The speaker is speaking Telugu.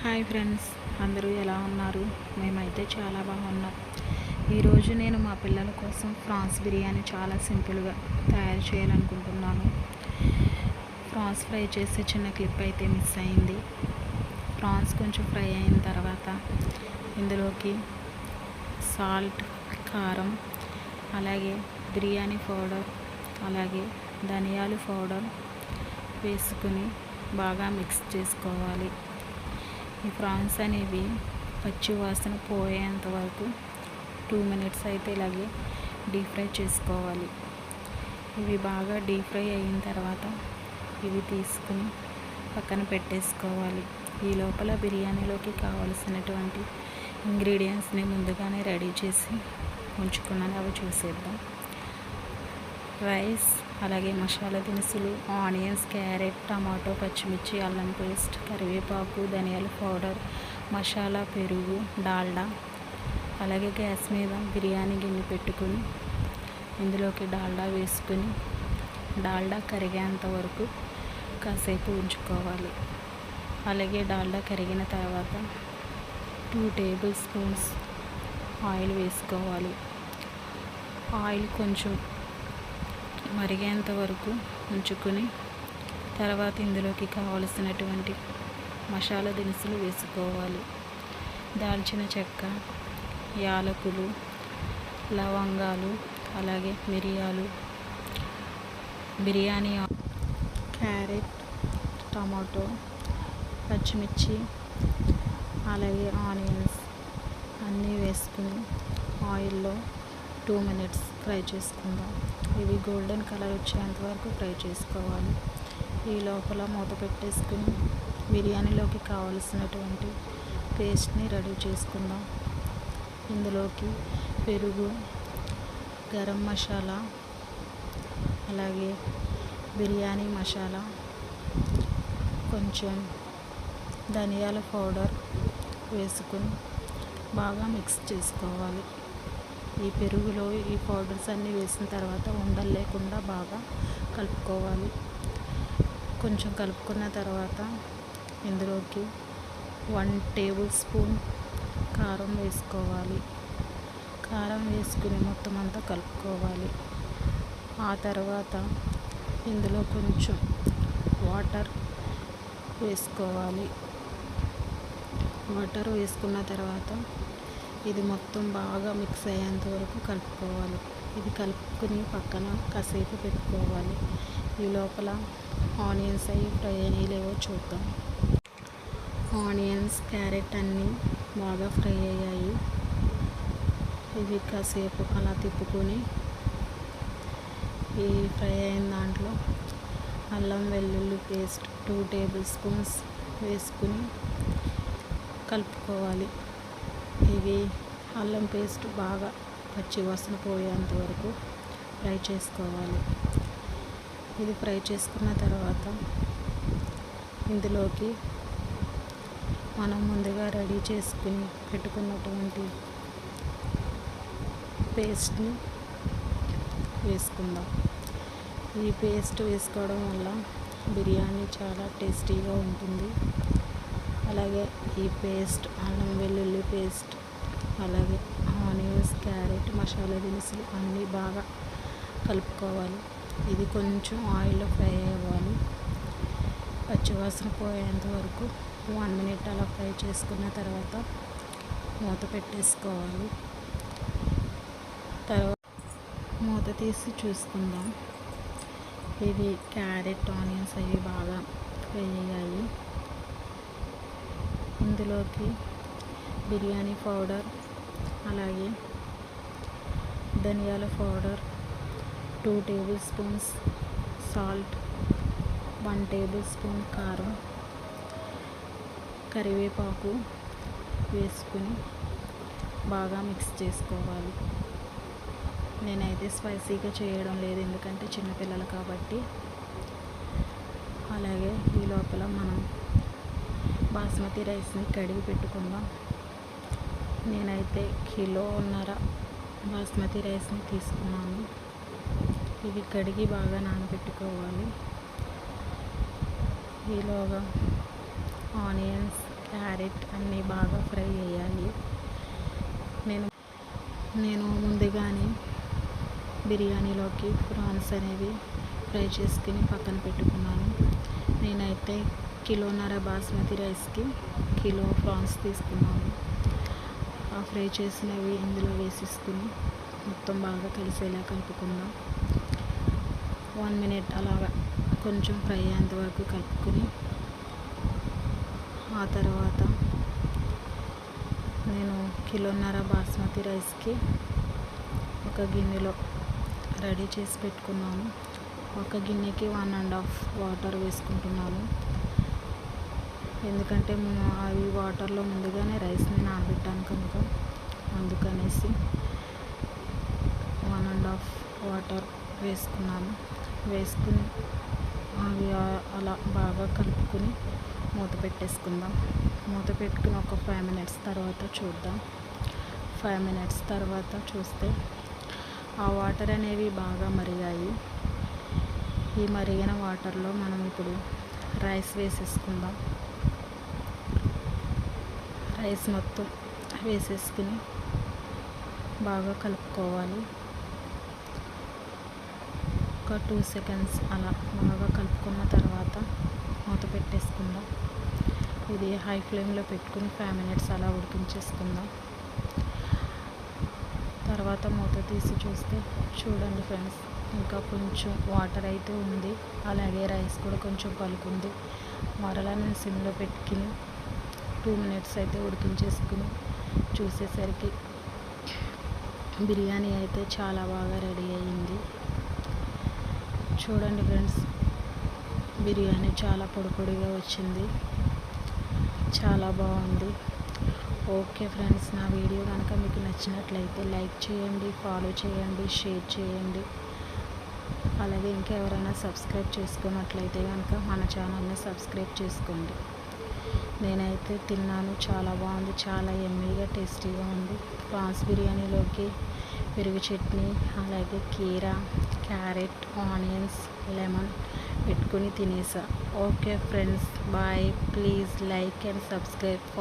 హాయ్ ఫ్రెండ్స్ అందరూ ఎలా ఉన్నారు? మేమైతే చాలా బాగున్నాం. ఈరోజు నేను మా పిల్లల కోసం ఫ్రాన్స్ బిర్యానీ చాలా సింపుల్గా తయారు చేయాలనుకుంటున్నాను. ఫ్రాన్స్ ఫ్రై చేసే చిన్న క్లిప్ అయితే మిస్ అయింది. ఫ్రాన్స్ కొంచెం ఫ్రై అయిన తర్వాత ఇందులోకి సాల్ట్ కారం అలాగే బిర్యానీ పౌడర్ అలాగే ధనియాలు పౌడర్ వేసుకుని బాగా మిక్స్ చేసుకోవాలి. ఈ ప్రాన్స్ అనేవి పచ్చి వాసన పోయేంత వరకు టూ మినిట్స్ అయితే ఇలాగే డీప్ ఫ్రై చేసుకోవాలి. ఇవి బాగా డీప్ ఫ్రై అయిన తర్వాత ఇవి తీసుకుని పక్కన పెట్టేసుకోవాలి. ఈ లోపల బిర్యానీలోకి కావలసినటువంటి ఇంగ్రీడియంట్స్ని ముందుగానే రెడీ చేసి ఉంచుకున్నాను. అవి చూసేద్దాం. రైస్ అలాగే మసాలా దినుసులు ఆనియన్స్ క్యారెట్ టమాటో పచ్చిమిర్చి అల్లం పేస్ట్ కరివేపాకు ధనియాల పౌడర్ మసాలా పెరుగు డాల్డా అలాగే గ్యాస్ మీద బిర్యానీ గిన్నె పెట్టుకుని ఇందులోకి డాల్డా వేసుకుని డాల్డా కరిగేంత వరకు కాసేపు ఉంచుకోవాలి. అలాగే డాల్డా కరిగిన తర్వాత టూ టేబుల్ స్పూన్స్ ఆయిల్ వేసుకోవాలి. ఆయిల్ కొంచెం మరిగేంత వరకు ఉంచుకొని తర్వాత ఇందులోకి కావలసినటువంటి మసాలా దినుసులు వేసుకోవాలి. దాల్చిన చెక్క యాలకులు లవంగాలు అలాగే మిరియాలు బిర్యానీ క్యారెట్ టమాటో పచ్చిమిర్చి అలాగే ఆనియన్స్ అన్నీ వేసుకుని ఆయిల్లో టూ మినిట్స్ ఫ్రై చేసుకుందాం. ఇవి గోల్డెన్ కలర్ వచ్చేంత వరకు ఫ్రై చేసుకోవాలి. ఈ లోపల మూత పెట్టేసుకుని బిర్యానీలోకి కావలసినటువంటి పేస్ట్ని రెడీ చేసుకుందాం. ఇందులోకి పెరుగు గరం మసాలా అలాగే బిర్యానీ మసాలా కొంచెం ధనియాల పౌడర్ వేసుకుని బాగా మిక్స్ చేసుకోవాలి. ఈ పెరుగులో ఈ పౌడర్స్ అన్నీ వేసిన తర్వాత ఉండలు లేకుండా బాగా కలుపుకోవాలి. కొంచెం కలుపుకున్న తర్వాత ఇందులోకి వన్ టేబుల్ స్పూన్ కారం వేసుకోవాలి. కారం వేసుకుని మొత్తం అంతా కలుపుకోవాలి. ఆ తర్వాత ఇందులో కొంచెం వాటర్ వేసుకోవాలి. వాటర్ వేసుకున్న తర్వాత ఇది మొత్తం బాగా మిక్స్ అయ్యేంత వరకు కలుపుకోవాలి. ఇది కలుపుకుని పక్కన కాసేపు పెట్టుకోవాలి. ఈ లోపల ఆనియన్స్ అవి ఫ్రై అయ్యేలేవో చూద్దాం. ఆనియన్స్ క్యారెట్ అన్నీ బాగా ఫ్రై అయ్యాయి. ఇవి కాసేపు అలా తిప్పుకొని ఈ ఫ్రై అయిన దాంట్లో అల్లం వెల్లుల్లి పేస్ట్ టూ టేబుల్ స్పూన్స్ వేసుకుని కలుపుకోవాలి. ఇవి అల్లం పేస్ట్ బాగా పచ్చి వాసన పోయేంత వరకు ఫ్రై చేసుకోవాలి. ఇది ఫ్రై చేసుకున్న తర్వాత ఇందులోకి మనం ముందుగా రెడీ చేసుకుని పెట్టుకున్నటువంటి పేస్ట్ని వేసుకుందాం. ఈ పేస్ట్ వేసుకోవడం వల్ల బిర్యానీ చాలా టేస్టీగా ఉంటుంది. అలాగే ఈ పేస్ట్ అల్లం వెల్లుల్లి పేస్ట్ అలాగే ఆనియన్స్ క్యారెట్ మసాలా దినుసులు అన్నీ బాగా కలుపుకోవాలి. ఇది కొంచెం ఆయిల్లో ఫ్రై అవ్వాలి. పచ్చివాసన పోయేంత వరకు వన్ మినిట్ అలా ఫ్రై చేసుకున్న తర్వాత మూత పెట్టేసుకోవాలి. తర్వాత మూత తీసి చూసుకుందాం. ఇది క్యారెట్ ఆనియన్స్ అవి బాగా ఫ్రై అయ్యాయి. ఇందులోకి బిర్యానీ పౌడర్ అలాగే ధనియాల powder two tablespoons salt one tablespoon కారం కరివేపాకు వేసుకుని బాగా మిక్స్ చేసుకోవాలి. నేనైతే స్పైసీగా చేయడం లేదు ఎందుకంటే చిన్నపిల్లలు కాబట్టి. అలాగే ఈ లోపల మనం బాస్మతి రైస్ని కడిగి పెట్టుకుందాం. నేనైతే కిలోన్నర బాస్మతి రైస్ని తీసుకున్నాను. ఇవి కడిగి బాగా నానబెట్టుకోవాలి. ఈలోగా ఆనియన్స్ క్యారెట్ అన్నీ బాగా ఫ్రై చేయాలి నేను నేను ముందుగానే బిర్యానీలోకి ప్రాన్స్ అనేవి ఫ్రై చేసుకుని పక్కన పెట్టుకున్నాను. నేనైతే కిలోన్నర బాస్మతి రైస్కి కిలో ప్రాన్స్ తీసుకున్నాను ఆ ఫ్రై చేసినవి ఇందులో వేసేసుకుని మొత్తం బాగా కలిసేలా కలుపుకుందాం. వన్ మినిట్ అలాగా కొంచెం ఫ్రై అయ్యేంత వరకు కలుపుకుని ఆ తర్వాత నేను కిలోన్నర బాస్మతి రైస్కి ఒక గిన్నెలో రెడీ చేసి పెట్టుకున్నాను ఒక గిన్నెకి వన్ అండ్ హాఫ్ వాటర్ వేసుకుంటున్నాను ఎందుకంటే ము- అవి వాటర్లో ముందుగానే రైస్ని నానబెట్టాను కనుక అందుకనేసి వన్ అండ్ హాఫ్ వాటర్ వేసుకున్నాను. వేసుకుని అవి అలా బాగా కలుపుకొని మూత పెట్టేసుకుందాం. మూత పెట్టుకుని ఒక ఫైవ్ మినిట్స్ తర్వాత చూద్దాం. ఫైవ్ మినిట్స్ తర్వాత చూస్తే ఆ వాటర్ అనేవి బాగా మరిగాయి. ఈ మరిగిన వాటర్లో మనం ఇప్పుడు రైస్ వేసేసుకుందాం. రైస్ మొత్తం వేసేసుకుని బాగా కలుపుకోవాలి. ఒక టూ సెకండ్స్ అలా బాగా కలుపుకున్న తర్వాత మూత పెట్టేసుకుందాం. ఇది హై ఫ్లేమ్లో పెట్టుకుని ఫైవ్ మినిట్స్ అలా ఉడికించేసుకుందాం. తర్వాత మూత తీసి చూస్తే చూడండి ఫ్రెండ్స్ ఇంకా కొంచెం వాటర్ అయితే ఉంది. అలాగే రైస్ కూడా కొంచెం పలుకుంది. మరలా నేను సిమ్లో పెట్టుకుని టూ మినిట్స్ అయితే ఉడికించేసుకుని చూసేసరికి బిర్యానీ అయితే చాలా బాగా రెడీ అయ్యింది. చూడండి ఫ్రెండ్స్ బిర్యానీ చాలా పొడిపొడిగా వచ్చింది. చాలా బాగుంది. ఓకే ఫ్రెండ్స్ నా వీడియో కనుక మీకు నచ్చినట్లయితే లైక్ చేయండి ఫాలో చేయండి షేర్ చేయండి. అలాగే ఇంకా ఎవరైనా సబ్స్క్రైబ్ చేసుకున్నట్లయితే కనుక మన ఛానల్ని సబ్స్క్రైబ్ చేసుకోండి. నేనైతే తిన్నాను. చాలా బాగుంది. చాలా ఎమ్మీగా టేస్టీగా ఉంది. ప్రాన్స్ బిర్యానీలోకి పెరుగు చట్నీ అలాగే కీరా క్యారెట్ ఆనియన్స్ లెమన్ పెట్టుకుని తినేసా. Okay friends bye. Please like and subscribe.